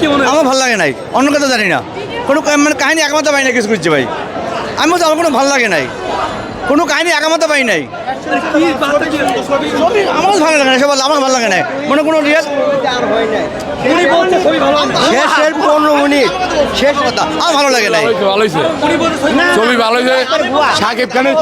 কি মনে হয়? আমার ভালো লাগে নাই। অন্য কথা জানি না। কোনো মানে কাহিনী একমাত্র পাই না কিছু করছে ভাই। আমি বলছি আমার কোনো ভালো লাগে নাই। কোনো কাহিনী একমাত্র পাই নাই। আমার ভালো লাগে না সব আমার ভালো লাগে না মানে কোনো রিয়েল উনি বলছে ছবি শেষের পনেরো মিনিট শেষ কথা। আমার ভালো লাগে নাই। ছবি ভালো ছবি ভালো হয়েছে সাকিব খানের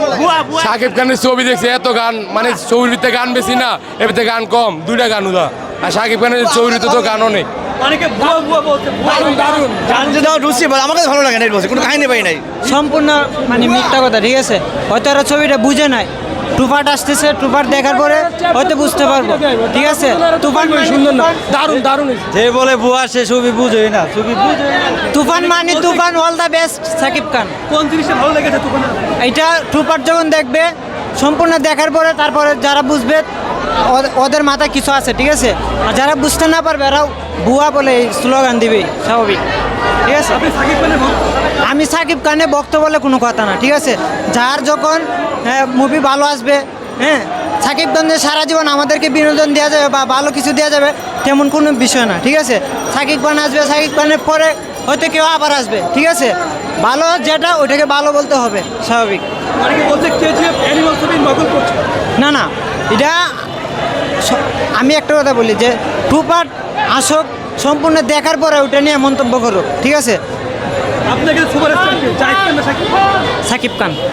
সাকিব খানের ছবি দেখছে এত গান। মানে ছবিতে গান বেশি না এবারে গান কম। দুইটা গান উদা। আর সাকিব খানের ছবিতে তো গানও নেই। অনেকে ভুয়া ভুয়া বলছে ভুয়া দারুণ গান দাও ঢুকছি বলে আমাকে ভালো লাগে নাই বলছে কোনো কাহিনী পাই নাই। সম্পূর্ণ মানে মিথ্যা কথা ঠিক আছে? হয়তো এরা ছবিটা বুঝে নাই। টুপাট আসতেছে টুপাট দেখার পরে হয়তো বুঝতে পারব। ঠিক আছে? তুফান সুন্দর না। দারুণ দারুণ যে বলে বুয়া সে ছবি বুঝোই না ছবি তুফান মানে Toofan all the best Shakib Khan. কোন জিনিসটা ভালো লেগেছে তুফানের এটা টুপাট যখন দেখবে সম্পূর্ণ দেখার পরে তারপরে যারা বুঝবে ওদের- মাথায় কিছু আছে ঠিক আছে? আর যারা বুঝতে না পারবে এরাও ভুয়া বলে এই স্লোগান দিবে স্বাভাবিক। ঠিক আছে? আমি সাকিব খানে বক্ত বলে কোনো কথা না ঠিক আছে? যার যখন মুভি ভালো আসবে হ্যাঁ সাকিব খানের সারা জীবন আমাদেরকে বিনোদন দেওয়া যাবে বা ভালো কিছু দেওয়া যাবে তেমন কোনো বিষয় না ঠিক আছে? সাকিব খান আসবে সাকিব খানের পরে হয়তো কেউ আবার আসবে ঠিক আছে? ভালো যেটা ওটাকে ভালো বলতে হবে স্বাভাবিক। না না এটা আমি একটা কথা বলি যে টু পার্ট আসক সম্পূর্ণ দেখার পরে ওটা নিয়ে মন্তব্য করুক ঠিক আছে? আপনাকে সাকিব খান।